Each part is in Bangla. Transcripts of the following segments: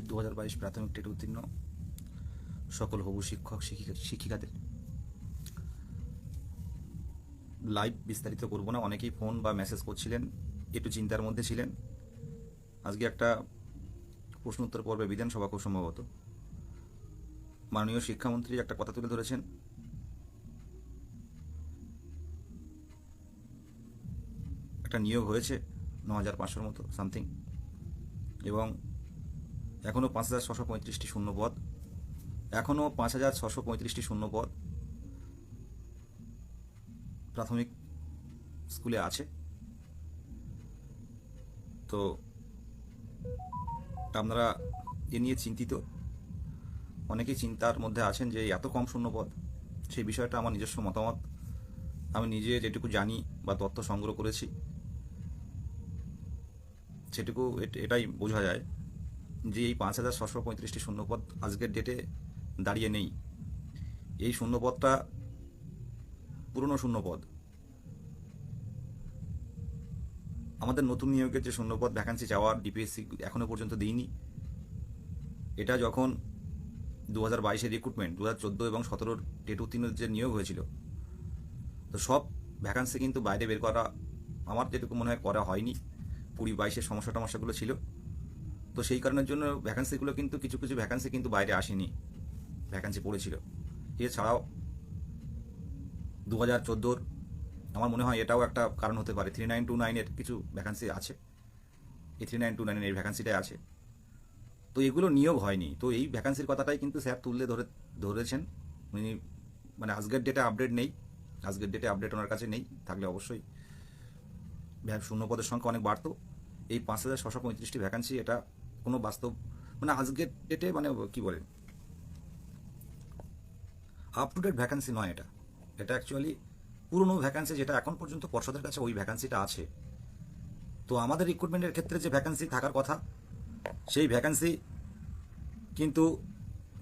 দু হাজার বাইশ প্রাথমিক টেট উত্তীর্ণ সকল হবু শিক্ষক, শিক্ষিকা, শিক্ষিকাদের। লাইভ বিস্তারিত করব না, অনেকেই ফোন বা মেসেজ করছিলেন, একটু চিন্তার মধ্যে ছিলেন। আজকে একটা প্রশ্নোত্তর পর্বে বিধানসভা খুব সম্ভবত। মাননীয় শিক্ষামন্ত্রী একটা কথা তুলে ধরেছেন। একটা নিয়োগ হয়েছে ন হাজার পাঁচশোর মতো সামথিং এবং এখনও পাঁচ হাজার ছশো পঁয়ত্রিশটি শূন্য পদ এখনও পাঁচ হাজার ছশো পঁয়ত্রিশটি শূন্য পদ প্রাথমিক স্কুলে আছে। তো আপনারা এ নিয়ে চিন্তিত। অনেকেই চিন্তার মধ্যে আছেন যে এত কম শূন্যপদ, সেই বিষয়টা আমার নিজস্ব মতামত। আমি নিজে যেটুকু জানি বা তথ্য সংগ্রহ করেছি, সেটুকু এট- এটাই বোঝা যায়। যে এই পাঁচ হাজার ছশো পঁয়ত্রিশটি শূন্যপদ আজকের ডেটে দাঁড়িয়ে নেই। এই শূন্যপদটা পুরনো শূন্যপদ। আমাদের নতুন নিয়োগের যে শূন্যপদ ভ্যাকান্সি চাওয়ার ডিপিএসসি এখনও পর্যন্ত দিইনি। এটা যখন দু হাজার বাইশের রিক্রুটমেন্ট দু হাজার চোদ্দ এবং সতেরোর টেট উত্তীর্ণ যে নিয়োগ হয়েছিল, তো সব ভ্যাকান্সি কিন্তু বাইরে বের করা আমার যেটুকু মনে হয় করা হয়নি। কুড়ি বাইশের সমস্যা টমস্যাগুলো ছিল। তো সেই কারণের জন্য ভ্যাকান্সিগুলো কিন্তু কিছু কিছু ভ্যাকান্সি কিন্তু বাইরে আসেনি ভ্যাকান্সি পড়েছিল। এছাড়াও দু হাজার চোদ্দোর আমার মনে হয় এটাও একটা কারণ হতে পারে। থ্রি নাইন টু নাইনের কিছু ভ্যাকান্সি আছে, এই থ্রি নাইন টু নাইনের এই ভ্যাকান্সিটাই আছে। তো এগুলো নিয়োগ হয়নি। তো এই ভ্যাকান্সির কথাটাই কিন্তু স্যার তুললে ধরে, ধরেছেন। উনি মানে আজকের ডেটে আপডেট নেই, আজকের ডেটে আপডেট ওনার কাছে নেই, থাকলে অবশ্যই শূন্য পদের সংখ্যা অনেক বাড়তো। এই পাঁচ হাজার ছশো পঁয়ত্রিশটি ভ্যাকান্সি এটা কোনো বাস্তব মানে আজকের ডেটে মানে কি বলে? আপ টু ডেট ভ্যাকান্সি নয় এটা। এটা অ্যাকচুয়ালি পুরনো ভ্যাকান্সি যেটা এখন পর্যন্ত পর্ষদের কাছে ওই ভ্যাকান্সিটা আছে। তো আমাদের রিক্রুটমেন্টের ক্ষেত্রে যে ভ্যাকান্সি থাকার কথা, সেই ভ্যাকান্সি কিন্তু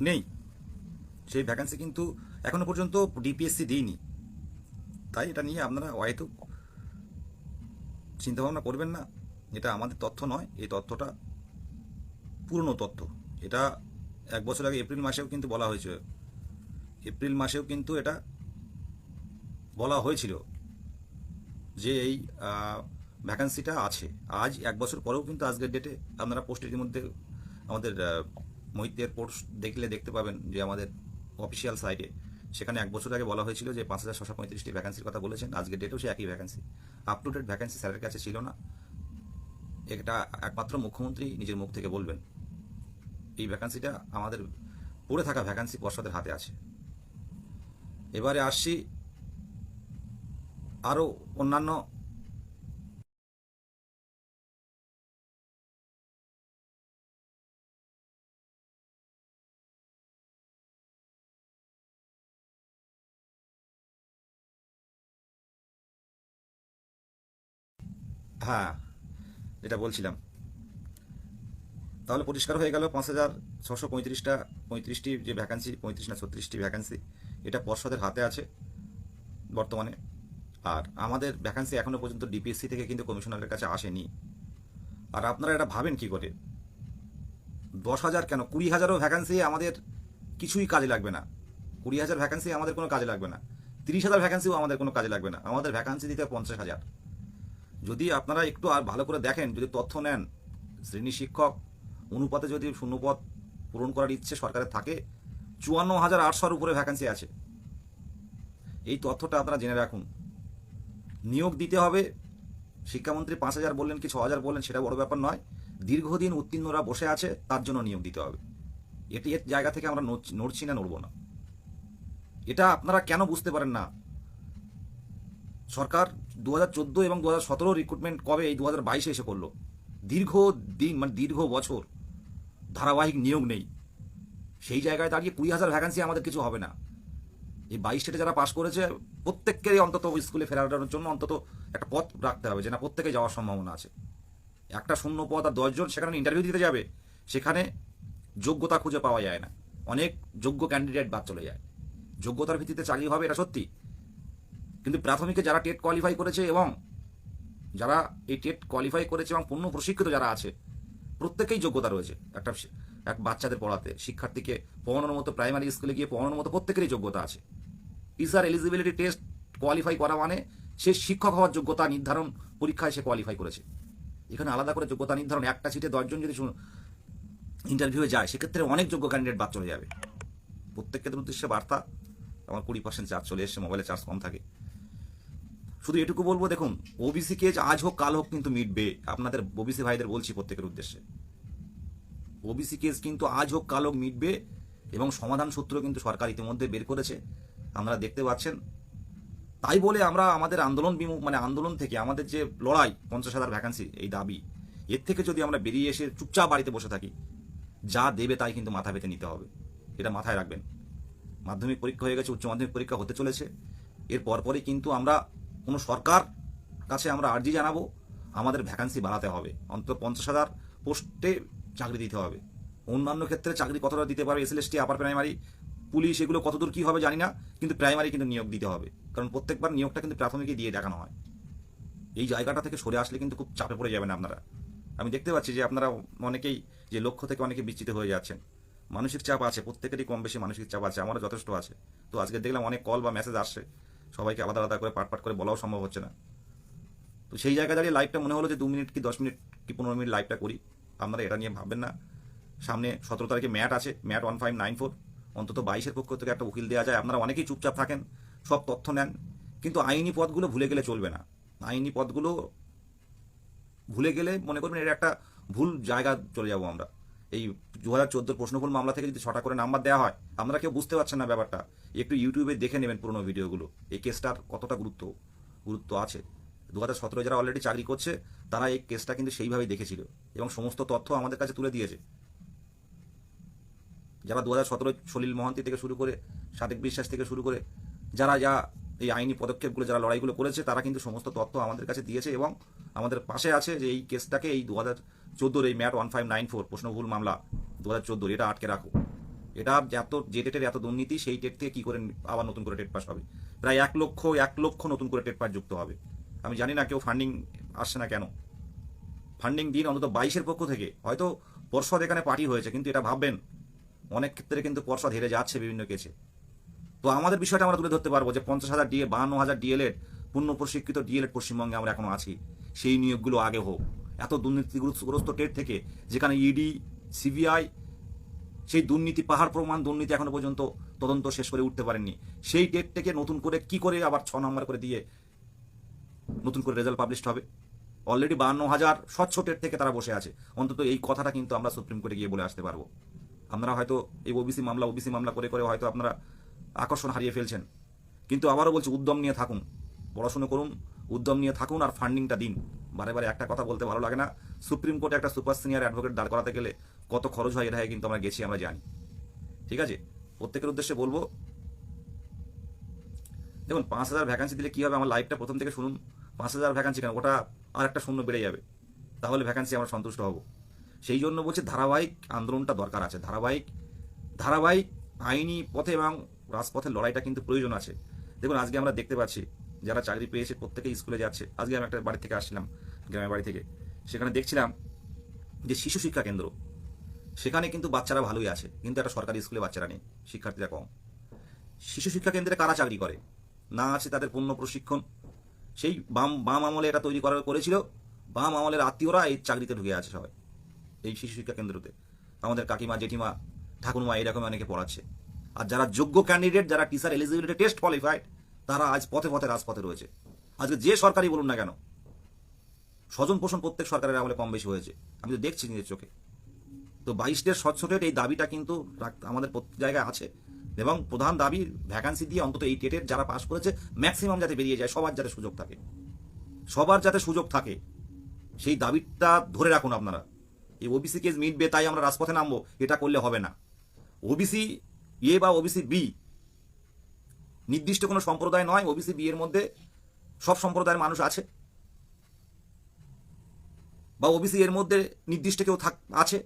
নেই। সেই ভ্যাকান্সি কিন্তু এখনও পর্যন্ত ডিপিএসসি দিইনি। তাই এটা নিয়ে আপনারা হয়তো চিন্তাভাবনা করবেন না। এটা আমাদের তথ্য নয়। এই তথ্যটা পুরনো তথ্য। এটা এক বছর আগে এপ্রিল মাসেও কিন্তু বলা হয়েছে। এপ্রিল মাসেও কিন্তু এটা বলা হয়েছিল যে এই ভ্যাকান্সিটা আছে। আজ এক বছর পরেও কিন্তু আজকের ডেটে আপনারা পোস্টের মধ্যে আমাদের মহিতের পোস্ট দেখলে দেখতে পাবেন যে আমাদের অফিসিয়াল সাইটে সেখানে এক বছর আগে বলা হয়েছিল যে পাঁচ হাজার ছশো পঁয়ত্রিশটি ভ্যাকান্সির কথা বলেছেন। আজকের ডেটেও সে একই vacancy up to date vacancy স্যারের কাছে ছিল না। এটা একমাত্র মুখ্যমন্ত্রী নিজের মুখ থেকে বলবেন। এই ভ্যাকান্সিটা আমাদের পড়ে থাকা ভ্যাকান্সি পর্ষদের হাতে আছে। এবারে আসছি আরও অন্যান্য হ্যাঁ যেটা বলছিলাম। তাহলে পরিষ্কার হয়ে গেল পাঁচ হাজার ছশো পঁয়ত্রিশটা, পঁয়ত্রিশটি যে ভ্যাকান্সি পঁয়ত্রিশ না ছত্রিশটি ভ্যাকান্সি এটা পর্ষদের হাতে আছে বর্তমানে। আর আমাদের ভ্যাকান্সি এখনও পর্যন্ত ডিপিএসসি থেকে কিন্তু কমিশনারের কাছে আসেনি। আর আপনারা এটা ভাবেন কি করে? দশ হাজার কেন? কুড়ি হাজারও ভ্যাকান্সি আমাদের কিছুই কাজে লাগবে না। কুড়ি হাজার ভ্যাকান্সি আমাদের কোনো কাজে লাগবে না। তিরিশ হাজার ভ্যাকান্সিও আমাদের কোনো কাজে লাগবে না। আমাদের ভ্যাকান্সি দিতে পঞ্চাশ হাজার। যদি আপনারা একটু আর ভালো করে দেখেন, যদি তথ্য নেন, শ্রেণি শিক্ষক অনুপাতে যদি শূন্যপদ পূরণ করার ইচ্ছে সরকারের থাকে চুয়ান্ন হাজার আটশোর উপরে ভ্যাকান্সি আছে। এই তথ্যটা আপনারা জেনে রাখুন। নিয়োগ দিতে হবে, শিক্ষামন্ত্রী পাঁচ হাজার বললেন কি ছ হাজার বললেন সেটা বড় ব্যাপার নয়, দীর্ঘদিন উত্তীর্ণরা বসে আছে, তার জন্য নিয়োগ দিতে হবে। এটি এর জায়গা থেকে আমরা নড়ছি- না, নড়বো না। এটা আপনারা কেন বুঝতে পারেন না? সরকার দু হাজার চোদ্দ এবং দু হাজার সতেরো রিক্রুটমেন্ট কবে? এই দু হাজার এসে করল দীর্ঘ দিন মানে দীর্ঘ বছর ধারাবাহিক নিয়োগ নেই। সেই জায়গায় দাঁড়িয়ে কুড়ি হাজার ভ্যাকান্সি আমাদের কিছু হবে না। এই বাইশ স্টেটে যারা পাশ করেছে প্রত্যেককেই অন্তত স্কুলে ফেরানোর জন্য অন্তত একটা পথ রাখতে হবে, যে না প্রত্যেকে যাওয়ার সম্ভাবনা আছে। একটা শূন্য পদ আর দশজন সেখানে ইন্টারভিউ দিতে যাবে, সেখানে যোগ্যতা খুঁজে পাওয়া যায় না। অনেক যোগ্য ক্যান্ডিডেট বাদ চলে যায়। যোগ্যতার ভিত্তিতে চাকরি হবে, এটা সত্যি। কিন্তু প্রাথমিকে যারা টেট কোয়ালিফাই করেছে এবং যারা এই টেট কোয়ালিফাই করেছে এবং পূর্ণ প্রশিক্ষিত যারা আছে প্রত্যেকেই যোগ্যতা রয়েছে। একটা এক বাচ্চাদের পড়াতে, শিক্ষার্থীকে পড়ানোর মতো প্রাইমারি স্কুলে গিয়ে পড়ানোর মতো প্রত্যেকেরই যোগ্যতা আছে। টিচার এলিজিবিলিটি টেস্ট কোয়ালিফাই করা মানে সে শিক্ষক হওয়ার যোগ্যতা নির্ধারণ পরীক্ষায় সে কোয়ালিফাই করেছে। এখানে আলাদা করে যোগ্যতা নির্ধারণ, একটা সিটে দশজন যদি ইন্টারভিউয়ে যায়, সেক্ষেত্রে অনেক যোগ্য ক্যান্ডিডেট বাদ চলে যাবে। প্রত্যেকের উদ্দেশ্যে বার্তা। আমার কুড়ি পার্সেন্ট চার্জ চলে এসছে মোবাইলে চার্জ কম থাকে। শুধু এটুকু বলব, দেখুন ওবিসি কেজ আজ হোক, কাল হোক কিন্তু মিটবে। আপনাদের ওবিসি ভাইদের বলছি প্রত্যেকের উদ্দেশ্যে। ওবিসি কেস কিন্তু আজ হোক, কাল হোক মিটবে এবং সমাধান সূত্র কিন্তু সরকার ইতিমধ্যে বের করেছে। আপনারা দেখতে পাচ্ছেন। তাই বলে আমরা আমাদের আন্দোলন বিমুখ মানে আন্দোলন থেকে আমাদের যে লড়াই, পঞ্চাশ হাজার ভ্যাকান্সি এই দাবি, এর থেকে যদি আমরা বেরিয়ে এসে চুপচাপ বাড়িতে বসে থাকি, যা দেবে তাই কিন্তু মাথা পেতে নিতে হবে। এটা মাথায় রাখবেন। মাধ্যমিক পরীক্ষা হয়ে গেছে, উচ্চ মাধ্যমিক পরীক্ষা হতে চলেছে। এর পরপরই কিন্তু আমরা কোনো সরকার কাছে আমরা আর্জি জানাব, আমাদের ভ্যাকান্সি বাড়াতে হবে। অন্তত পঞ্চাশ হাজার পোস্টে চাকরি দিতে হবে। অন্যান্য ক্ষেত্রে চাকরি কতটা দিতে পারবে এসএলএসটি আপার প্রাইমারি পুলিশ, এগুলো কতদূর কী হবে জানি না, কিন্তু প্রাইমারি কিন্তু নিয়োগ দিতে হবে। কারণ প্রত্যেকবার নিয়োগটা কিন্তু প্রাথমিকে দিয়ে দেখানো হয়। এই জায়গাটা থেকে সরে আসলে কিন্তু খুব চাপে পড়ে যাবেন আপনারা। আমি দেখতে পাচ্ছি যে আপনারা অনেকেই যে লক্ষ্য থেকে অনেকে বিচ্ছিত হয়ে যাচ্ছেন। মানসিক চাপ আছে, প্রত্যেকেরই কম বেশি মানসিক চাপ আছে, আমারও যথেষ্ট আছে। তো আজকে দেখলাম অনেক কল বা মেসেজ আসছে। সবাইকে আলাদা আলাদা করে পাট পাট করে বলাও সম্ভব হচ্ছে না। তো সেই জায়গায় দাঁড়িয়ে লাইভটা মনে হলো যে দু মিনিট কি, দশ মিনিট কি, পনেরো মিনিট লাইভটা করি। আপনারা এটা নিয়ে ভাববেন না। সামনে সতেরো তারিখে ম্যাট আছে, MAT one five nine four অন্তত বাইশের পক্ষ থেকে একটা উকিল দেওয়া যায়। আপনারা অনেকেই চুপচাপ থাকেন, সব তথ্য নেন। কিন্তু আইনি পদগুলো ভুলে গেলে চলবে না। আইনি পদগুলো ভুলে গেলে মনে করবেন এটা একটা ভুল জায়গা চলে যাব আমরা। এই দু হাজার চোদ্দোর প্রশ্নভুল মামলা থেকে যদি ছটা করে নাম্বার দেওয়া হয় আপনারা কেউ বুঝতে পারছেন না ব্যাপারটা। একটু ইউটিউবে দেখে নেবেন পুরোনো ভিডিওগুলো। এই কেসটার কতটা গুরুত্ব গুরুত্ব আছে? দু হাজার সতেরো যারা অলরেডি চাকরি করছে, তারা এই কেসটা কিন্তু সেইভাবেই দেখেছিল এবং সমস্ত তথ্য আমাদের কাছে তুলে দিয়েছে। যারা দু হাজার সতেরো সলিল মহান্তি থেকে শুরু করে, সাদেক বিশ্বাস থেকে শুরু করে, যারা যা এই আইনি পদক্ষেপগুলো, যারা লড়াইগুলো করেছে, তারা কিন্তু সমস্ত তথ্য আমাদের কাছে দিয়েছে এবং আমাদের পাশে আছে যে এই কেসটাকে এই দু হাজার চোদ্দোর এই MAT one five nine four প্রশ্নভুল মামলা দু হাজার চোদ্দোর, এটা আটকে রাখো। এটা এত, যে ডেটের এত দুর্নীতি, সেই ডেট থেকে কী করে আবার নতুন করে টেট পাস হবে? প্রায় এক লক্ষ এক লক্ষ নতুন করে টেট পাস যুক্ত হবে। আমি জানি না কেউ ফান্ডিং আসছে না কেন। ফান্ডিং দিন অন্তত বাইশের পক্ষ থেকে। হয়তো পর্ষদ এখানে পার্টি হয়েছে, কিন্তু এটা ভাববেন। অনেক ক্ষেত্রে কিন্তু পর্ষদ হেরে যাচ্ছে বিভিন্ন কেসে তো আমাদের বিষয়টা আমরা তুলে ধরতে পারব যে পঞ্চাশ হাজার ডিএ বাহান্ন হাজার ডিএলএড পূর্ণ প্রশিক্ষিত ডিএলএড পশ্চিমবঙ্গে আমরা এখনও আছি। সেই নিয়োগগুলো আগে হোক। এত দুর্নীতিগ্রস্ত টেট থেকে, যেখানে ইডি সিবিআই সেই দুর্নীতি, পাহাড় প্রমাণ দুর্নীতি এখনও পর্যন্ত তদন্ত শেষ করে উঠতে পারেননি। সেই ডেট থেকে নতুন করে কি করে আবার ছ নম্বর করে দিয়ে নতুন করে রেজাল্ট পাবলিশ হবে? অলরেডি বাহান্ন হাজার স্বচ্ছ টেট থেকে তারা বসে আছে। অন্তত এই কথাটা কিন্তু আমরা সুপ্রিম কোর্টে গিয়ে বলে আসতে পারব। আপনারা হয়তো এই ওবিসি মামলা ওবিসি মামলা করে করে হয়তো আপনারা আকর্ষণ হারিয়ে ফেলছেন। কিন্তু আবারও বলছি, উদ্যম নিয়ে থাকুন। পড়াশুনো করুন উদ্যম নিয়ে থাকুন আর ফান্ডিংটা দিন। বারে বারে একটা কথা বলতে ভালো লাগে না। সুপ্রিম কোর্টে একটা সুপার সিনিয়র অ্যাডভোকেট দাঁড় করাতে গেলে কত খরচ হয় এটা কিন্তু আমরা গেছি, আমরা জানি। ঠিক আছে? প্রত্যেকের উদ্দেশ্যে বলব, দেখুন, পাঁচ হাজার ভ্যাকান্সি দিলে কী হবে? আমার লাইফটা প্রথম থেকে শুনুন। পাঁচ হাজার ভ্যাকান্সি কেন? ওটা আর একটা শূন্য বেড়ে যাবে। তাহলে ভ্যাকান্সি আমরা সন্তুষ্ট হব। সেই জন্য বলছি ধারাবাহিক আন্দোলনটা দরকার আছে। ধারাবাহিক ধারাবাহিক আইনি পথে এবং রাজপথের লড়াইটা কিন্তু প্রয়োজন আছে। দেখুন, আজকে আমরা দেখতে পাচ্ছি যারা চাকরি পেয়েছে প্রত্যেকেই স্কুলে যাচ্ছে। আজকে আমি একটা বাড়ি থেকে আসছিলাম, গ্রামের বাড়ি থেকে। সেখানে দেখছিলাম যে শিশু শিক্ষা কেন্দ্র। সেখানে কিন্তু বাচ্চারা ভালোই আছে, কিন্তু একটা সরকারি স্কুলে বাচ্চারা নেই, শিক্ষার্থীরা কম। শিশু শিক্ষা কেন্দ্রে কারা চাকরি করে? না আছে তাদের পূর্ণ প্রশিক্ষণ। সেই বাম বাম আমলে এটা তৈরি করা করেছিল। বাম আমলের আত্মীয়রা এই চাকরিতে ঢুকে আছে সবাই, এই শিশু শিক্ষা কেন্দ্রতে। আমাদের কাকিমা, জেঠিমা, ঠাকুরমা এরকম অনেকে পড়াচ্ছে। আর যারা যোগ্য ক্যান্ডিডেট যারা টিচার এলিজিবিলিটি টেস্ট কোয়ালিফাইড তারা আজ পথে পথে রাজপথে রয়েছে। আজকে যে সরকারই বলুন না কেন, স্বজন পোষণ প্রত্যেক সরকারের আমলে কম বেশি হয়েছে। আমি তো দেখছি নিজের চোখে। তো বাইশটের স্বচ্ছটের এই দাবিটা কিন্তু আমাদের প্রত্যেক জায়গায় আছে। এবং প্রধান দাবি ভ্যাকান্সি দিয়ে অন্তত এই টেটের যারা পাশ করেছে ম্যাক্সিমাম যাতে বেরিয়ে যায়, সবার যাতে সুযোগ থাকে। সবার যাতে সুযোগ থাকে, সেই দাবিটা ধরে রাখুন আপনারা। এই ওবিসি কেস মিটবে, তাই আমরা রাজপথে নামবো, এটা করলে হবে না। ওবিসি এ বা ওবিসি বি নির্দিষ্ট কোনো সম্প্রদায় নয় ওবিসি বি এর মধ্যে সব সম্প্রদায়ের মানুষ আছে। বা ওবিসি এর মধ্যে নির্দিষ্ট কেউ থাক, আছে।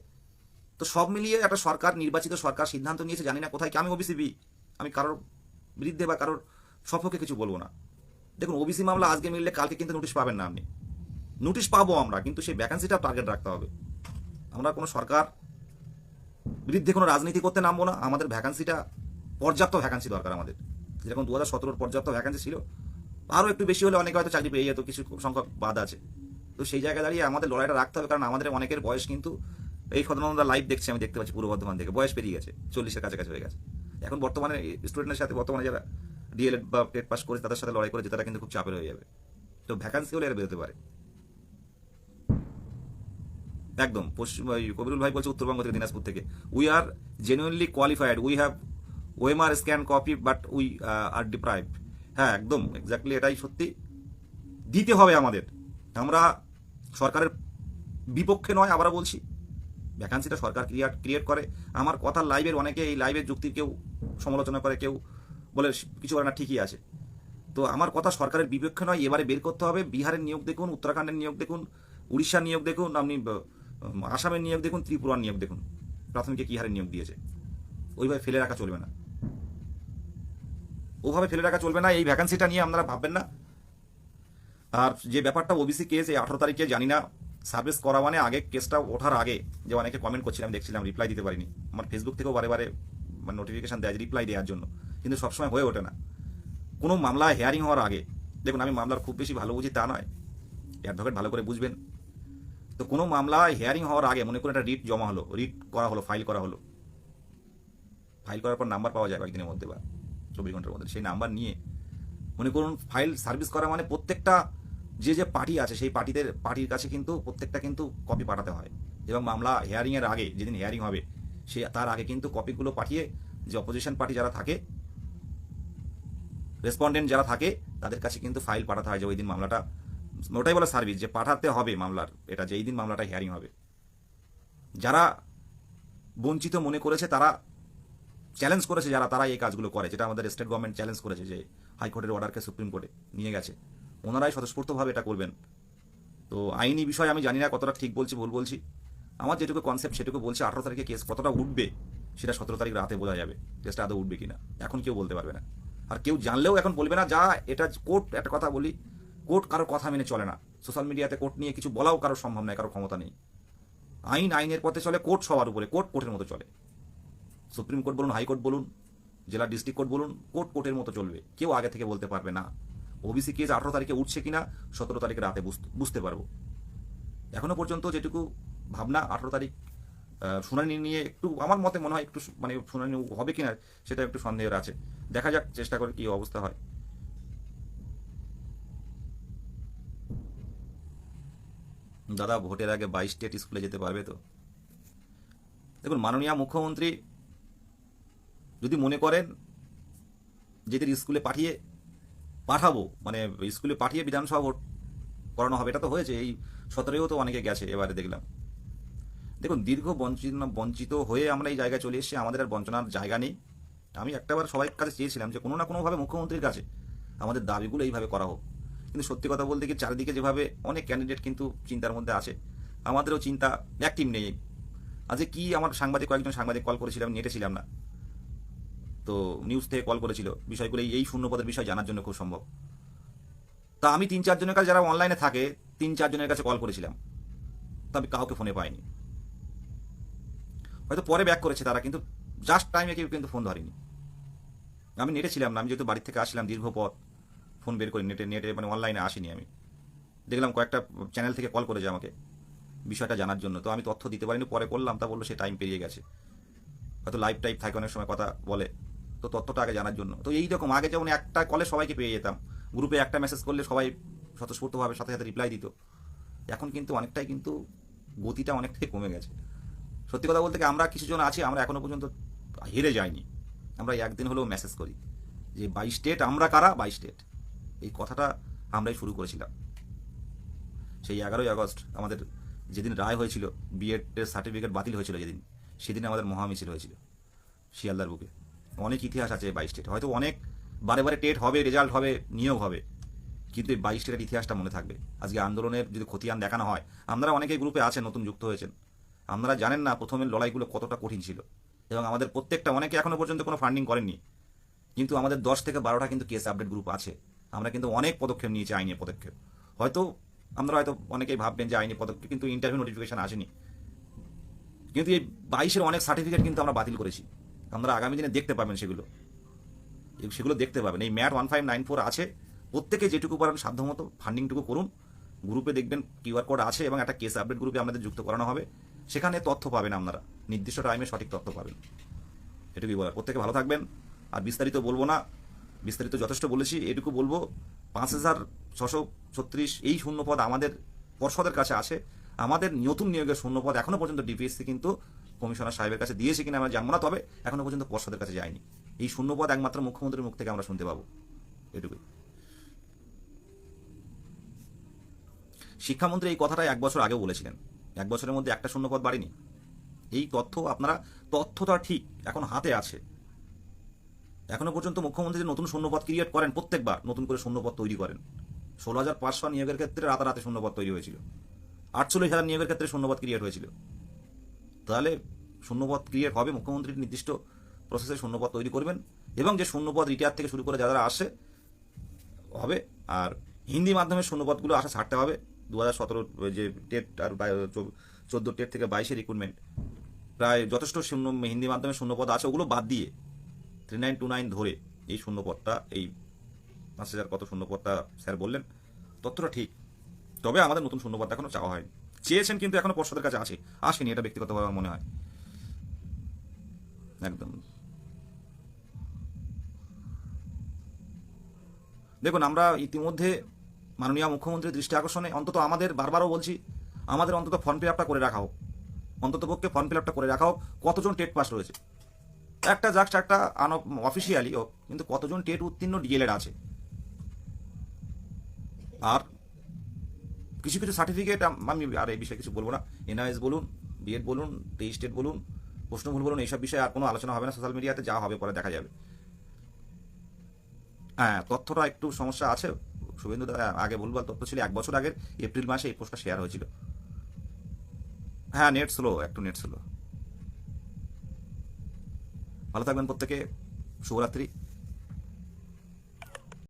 তো সব মিলিয়ে একটা সরকার, নির্বাচিত সরকার সিদ্ধান্ত নিয়েছে, জানি না কোথায়, কি আমি ওবিসি বি আমি কারোর বিরুদ্ধে বা কারোর সপক্ষে কিছু বলব না। দেখুন ওবিসি মামলা আজকে মিললে কালকে কিন্তু নোটিশ পাবেন না আপনি। নোটিশ পাবো আমরা, কিন্তু সেই ভ্যাকান্সিটা টার্গেট রাখতে হবে। আমরা কোনো সরকার বিরুদ্ধে কোনো রাজনীতি করতে নামবো না, আমাদের ভ্যাকান্সিটা পর্যাপ্ত ভ্যাকান্সি দরকার আমাদের। যেরকম দু হাজার সতেরোর পর্যাপ্ত ভ্যাকান্সি ছিল, আরও একটু বেশি হলে অনেকে হয়তো চাকরি পেয়ে যেত, কিছু সংখ্যক বাদ আছে। তো সেই জায়গায় দাঁড়িয়ে আমাদের লড়াইটা রাখতে হবে, কারণ আমাদের অনেকের বয়স কিন্তু এই সদনন্দা লাইভ দেখছি আমি দেখতে পাচ্ছি পূর্ব বর্ধমান থেকে, বয়স পেরিয়ে গেছে, চল্লিশের কাছাকাছি হয়ে গেছে। এখন বর্তমানে স্টুডেন্টের সাথে বর্তমানে যারা ডিএলএড বা টেট পাস করে তাদের সাথে লড়াই করে তারা কিন্তু খুব চাপের হয়ে যাবে। তো ভ্যাকান্সি হলে এরা বেরোতে পারে। একদম, পশ্চিম কবিরুল ভাই বলছে উত্তরবঙ্গ থেকে, দিনাজপুর থেকে। We are genuinely qualified we have ওয়েমার scan copy but we are deprive হ্যাঁ একদম এক্স্যাক্টলি এটাই সত্যি। দিতে হবে আমাদের। আমরা সরকারের বিপক্ষে নয় আবার বলছি ভ্যাকান্সিটা সরকার ক্রিয়েট ক্রিয়েট করে। আমার কথা লাইভের অনেকে, এই লাইভের যুক্তির কেউ সমালোচনা করে, কেউ বলে কিছু করে না, ঠিকই আছে। তো আমার কথা সরকারের বিপক্ষে নয়, এবারে বের করতে হবে। বিহারের নিয়োগ দেখুন, উত্তরাখণ্ডের নিয়োগ দেখুন, উড়িষ্যার নিয়োগ দেখুন, আপনি আসামের নিয়োগ দেখুন, ত্রিপুরার নিয়োগ দেখুন। প্রাথমিকে কি হারে নিয়োগ দিয়েছে? ওইভাবে ফেলে রাখা চলবে না। ওভাবে ফেলে রাখা চলবে না, এই ভ্যাকান্সিটা নিয়ে আপনারা ভাববেন না। আর যে ব্যাপারটা ওবিসি কেস এই আঠারো তারিখে জানি না সার্ভিস করা মানে আগে কেসটা ওঠার আগে, যে অনেকে কমেন্ট করছিলাম, দেখছিলাম রিপ্লাই দিতে পারিনি। আমার ফেসবুক থেকেও বারে বারে মানে নোটিফিকেশান দেয় রিপ্লাই দেওয়ার জন্য। কিন্তু সবসময় হয়ে ওঠে না। কোনো মামলা হেয়ারিং হওয়ার আগে, দেখুন আমি মামলার খুব বেশি ভালো বুঝি তা নয় অ্যাডভোকেট ভালো করে বুঝবেন। তো কোনো মামলা হেয়ারিং হওয়ার আগে, মনে করুন একটা রিট জমা হলো রিট করা হলো ফাইল করা হলো। ফাইল করার পর নাম্বার পাওয়া যায় কয়েকদিনের মধ্যে বা। চব্বিশ ঘণ্টার মধ্যে, সেই নাম্বার নিয়ে। মনে করুন ফাইল সার্ভিস করা মানে প্রত্যেকটা যে যে পার্টি আছে, সেই পার্টিদের পার্টির কাছে কিন্তু প্রত্যেকটা কিন্তু কপি পাঠাতে হয়। এবং মামলা হেয়ারিংয়ের আগে, যেদিন হেয়ারিং হবে, সে, তার আগে কিন্তু কপিগুলো পাঠিয়ে যে অপোজিশন পার্টি যারা থাকে রেসপন্ডেন্ট যারা থাকে, তাদের কাছে কিন্তু ফাইল পাঠাতে হয় যে ওই দিন মামলাটা, ওটাই বলে সার্ভিস যে পাঠাতে হবে মামলার, এটা যে এই দিন মামলাটা হেয়ারিং হবে। যারা বঞ্চিত মনে করেছে, তারা চ্যালেঞ্জ করেছে যারা তারা এই কাজগুলো করে, যেটা আমাদের স্টেট গভর্নমেন্ট চ্যালেঞ্জ করেছে যে হাইকোর্টের অর্ডারকে সুপ্রিম কোর্টে নিয়ে গেছে। ওনারাই স্বতঃস্ফূর্তভাবে এটা করবেন। তো আইনি বিষয় আমি জানি না কতটা ঠিক বলছি, ভুল বলছি। আমার যেটুকু কনসেপ্ট সেটুকু বলছে আঠারো তারিখে কেস কতটা উঠবে, সেটা সতেরো তারিখ রাতে বোঝা যাবে কেসটা আদৌ উঠবে কিনা। এখন কেউ বলতে পারবে না। আর কেউ জানলেও এখন বলবে না, যা এটা কোর্ট একটা কথা বলি কোর্ট কারোর কথা মেনে চলে না। সোশ্যাল মিডিয়াতে কোর্ট নিয়ে কিছু বলাও কারোর সম্ভব নয়, কারোর ক্ষমতা নেই। আইন আইনের পথে চলে কোর্ট সবার উপরে কোর্ট কোর্টের মতো চলে। সুপ্রিম কোর্ট বলুন, হাইকোর্ট বলুন, জেলা ডিস্ট্রিক্ট কোর্ট বলুন, কোর্ট কোর্টের মতো চলবে। কেউ আগে থেকে বলতে পারবে না। ওবিসি কেস আঠারো তারিখে উঠছে কিনা, সতেরো তারিখে রাতে বুঝতে- পারব। এখনও পর্যন্ত যেটুকু ভাবনা, আঠারো তারিখ শুনানি নিয়ে একটু আমার মতে মনে হয় একটু মানে শুনানি হবে কিনা, সেটা একটু সন্দেহের আছে। দেখা যাক, চেষ্টা করে কি অবস্থা হয়। দাদা, ভোটের আগে বাইশ স্টেট স্কুলে যেতে পারবে তো? দেখুন, মাননীয় মুখ্যমন্ত্রী যদি মনে করেন যেদের স্কুলে পাঠিয়ে পাঠাবো মানে স্কুলে পাঠিয়ে বিধানসভা ভোট করানো হবে, এটা তো হয়েছে, এই সতেরোও তো অনেকে গেছে, এবারে দেখলাম। দেখুন, দীর্ঘ বঞ্চিত বঞ্চিত হয়ে আমরা এই জায়গায় চলে এসেছি, আমাদের আর বঞ্চনার জায়গা নেই। আমি একটাবার সবাই কাছে চেয়েছিলাম যে কোনো না কোনোভাবে মুখ্যমন্ত্রীর কাছে আমাদের দাবিগুলো এইভাবে করা হোক। কিন্তু সত্যি কথা বলতে কি, চারিদিকে যেভাবে অনেক ক্যান্ডিডেট কিন্তু চিন্তার মধ্যে আছে, আমাদেরও চিন্তা অ্যাক্টিভ নেই। আজকে কি আমার সাংবাদিক, কয়েকজন সাংবাদিক কল করেছিলাম, নেটেছিলাম না। তো নিউজ থেকে কল করেছিল। বিষয়গুলো এই- শূন্যপদের বিষয় জানার জন্য খুব সম্ভব। তা আমি তিন চারজনের কাছে যারা অনলাইনে থাকে, তিন চারজনের কাছে কল করেছিলাম। তা আমি কাউকে ফোনে পাইনি। হয়তো পরে ব্যাক করেছে তারা, কিন্তু জাস্ট টাইমে কেউ কিন্তু ফোন ধরেনি। আমি নেটে ছিলাম না, আমি যেহেতু বাড়ি থেকে আসলাম দীর্ঘ পথ ফোন বের করে নেটে নেটে মানে অনলাইনে আসিনি আমি। দেখলাম কয়েকটা চ্যানেল থেকে কল করেছে আমাকে বিষয়টা জানার জন্য। তো আমি তথ্য দিতে পারিনি, পরে করলাম, তা বলল সে টাইম পেরিয়ে গেছে। হয়তো লাইভ টাইপ থাকে, অনেক সময় কথা বলে। তো তথ্যটা আগে জানার জন্য। তো এই রকম, আগে যেমন একটা কলে সবাইকে পেয়ে যেতাম। গ্রুপে একটা মেসেজ করলে সবাই স্বতঃস্ফূর্তভাবে সাথে সাথে রিপ্লাই দিত। এখন কিন্তু অনেকটাই কিন্তু গতিটা অনেকটাই কমে গেছে। সত্যি কথা বলতে আমরা কিছুজন আছি, আমরা এখনও পর্যন্ত হেরে যাইনি। আমরা একদিন হলেও মেসেজ করি যে, বাই স্টেট, আমরা কারা? By state. এই কথাটা আমরাই শুরু করেছিলাম। সেই এগারোই আগস্ট আমাদের যেদিন রায় হয়েছিল বিএডের সার্টিফিকেট বাতিল হয়েছিল যেদিন, সেদিন আমাদের মহামিছিল হয়েছিল শিয়ালদার বুকে। অনেক ইতিহাস আছে বাইশ স্টেট হয়তো অনেক বারে বারে টেট হবে রেজাল্ট হবে, নিয়োগ হবে, কিন্তু এই বাইশ স্টেটের ইতিহাসটা মনে থাকবে। আজকে আন্দোলনের যদি খতিয়ান দেখানো হয়, আপনারা অনেকেই গ্রুপে আছেন, নতুন যুক্ত হয়েছেন। আপনারা জানেন না প্রথমের লড়াইগুলো কতটা কঠিন ছিল। এবং আমাদের প্রত্যেকটা, অনেকে এখনও পর্যন্ত কোনো ফান্ডিং করেননি। কিন্তু আমাদের দশ থেকে বারোটা কিন্তু কেস আপডেট গ্রুপ আছে। আমরা কিন্তু অনেক পদক্ষেপ নিয়েছি আইনি পদক্ষেপ। হয়তো আমরা হয়তো অনেকেই ভাববেন যে আইনি পদক্ষেপ, কিন্তু ইন্টারভিউ নোটিফিকেশন আসেনি। কিন্তু এই বাইশের অনেক সার্টিফিকেট কিন্তু আমরা বাতিল করেছি। আপনারা আগামী দিনে দেখতে পাবেন সেগুলো। সেগুলো দেখতে পাবেন। এই MAT one five nine four আছে। প্রত্যেকে যেটুকু পারেন সাধ্যমতো ফান্ডিংটুকু করুন। গ্রুপে দেখবেন কিউআর কোড আছে এবং একটা কেস আপডেট গ্রুপে আমাদের যুক্ত করানো হবে। সেখানে তথ্য পাবেন আপনারা। নির্দিষ্ট টাইমে সঠিক তথ্য পাবেন। এটুকুই বলার। প্রত্যেকে ভালো থাকবেন। আর বিস্তারিত বলব না। বিস্তারিত যথেষ্ট বলেছি। এটুকু বলব, পাঁচ হাজার ছশো ছত্রিশ এই শূন্যপদ আমাদের পর্ষদের কাছে আছে। আমাদের নতুন নিয়োগের শূন্যপদ এখনও পর্যন্ত ডিপিএসসি কিন্তু কমিশনার সাহেবের কাছে দিয়েছে কিনা আমরা জানব না, তবে এখনও পর্যন্ত পর্ষদের কাছে যায়নি। এই শূন্যপদ একমাত্র মুখ্যমন্ত্রীর মুখ থেকে আমরা শুনতে পাবো। এটুকুই। শিক্ষামন্ত্রী এই কথাটা এক বছর আগেও বলেছিলেন। এক বছরের মধ্যে একটা শূন্যপদ বাড়েনি। এই তথ্য আপনারা তথ্যটা ঠিক, এখন হাতে আছে। এখনও পর্যন্ত মুখ্যমন্ত্রী যে নতুন শূন্যপদ ক্রিয়েট করেন, প্রত্যেকবার নতুন করে শূন্যপদ তৈরি করেন। ষোলো হাজার পাঁচশো নিয়োগের ক্ষেত্রে রাতারাতি শূন্যপদ তৈরি হয়েছিল। আটচল্লিশ হাজার নিয়োগের ক্ষেত্রে শূন্যপদ ক্রিয়েট হয়েছিল। তাহলে শূন্যপদ ক্রিয়েট হবে। মুখ্যমন্ত্রীর নির্দিষ্ট প্রসেসে শূন্যপদ তৈরি করবেন এবং যে শূন্যপদ রিটায়ার থেকে শুরু করে যারা আসে, হবে। আর হিন্দি মাধ্যমে শূন্যপদগুলো আসা ছাড়তে হবে। দু হাজার সতেরো যে টেট আর চোদ্দ টেট থেকে বাইশে রিক্রুটমেন্ট প্রায় যথেষ্ট শূন্য হিন্দি মাধ্যমে শূন্যপদ আছে, ওগুলো বাদ দিয়ে থ্রি নাইন টু নাইন ধরে এই শূন্যপদটা, এই পাঁচ হাজার কত শূন্যপদটা স্যার বললেন, তথ্যটা ঠিক। তবে আমাদের নতুন শূন্যপদ এখনও চাওয়া হয়নি। চেয়েছেন কিন্তু এখনও পর্ষদের কাছে আছে। আসেনি, এটা ব্যক্তিগতভাবে আমার মনে হয়। একদম। দেখুন, আমরা ইতিমধ্যে মাননীয় মুখ্যমন্ত্রীর দৃষ্টি আকর্ষণে অন্তত আমাদের, বারবারও বলছি, আমাদের অন্তত ফর্ম ফিল আপটা করে রাখা হোক। অন্তত পক্ষে ফর্ম ফিল আপটা করে রাখা হোক। কতজন টেট পাস রয়েছে? একটা জাস্ট একটা আন অফিসিয়ালি কিন্তু কতজন টেট উত্তীর্ণ ডিএলএড আছে? আর কিছু কিছু সার্টিফিকেট আমি আর এই বিষয়ে কিছু বলব না। এনআইএস বলুন বিএড বলুন টেই স্টেট বলুন প্রশ্নমূল বলুন, এইসব বিষয়ে আর কোনো আলোচনা হবে না সোশ্যাল মিডিয়াতে যা হবে পরে দেখা যাবে। হ্যাঁ তথ্যটা একটু সমস্যা আছে। শুভেন্দু দাদা আগে ভুলভাল তথ্য ছিল এক বছর আগের, এপ্রিল মাসে এই পোস্টটা শেয়ার হয়েছিল। হ্যাঁ নেট স্লো একটু নেট স্লো ভালো থাকবেন প্রত্যেকে, শুভরাত্রি।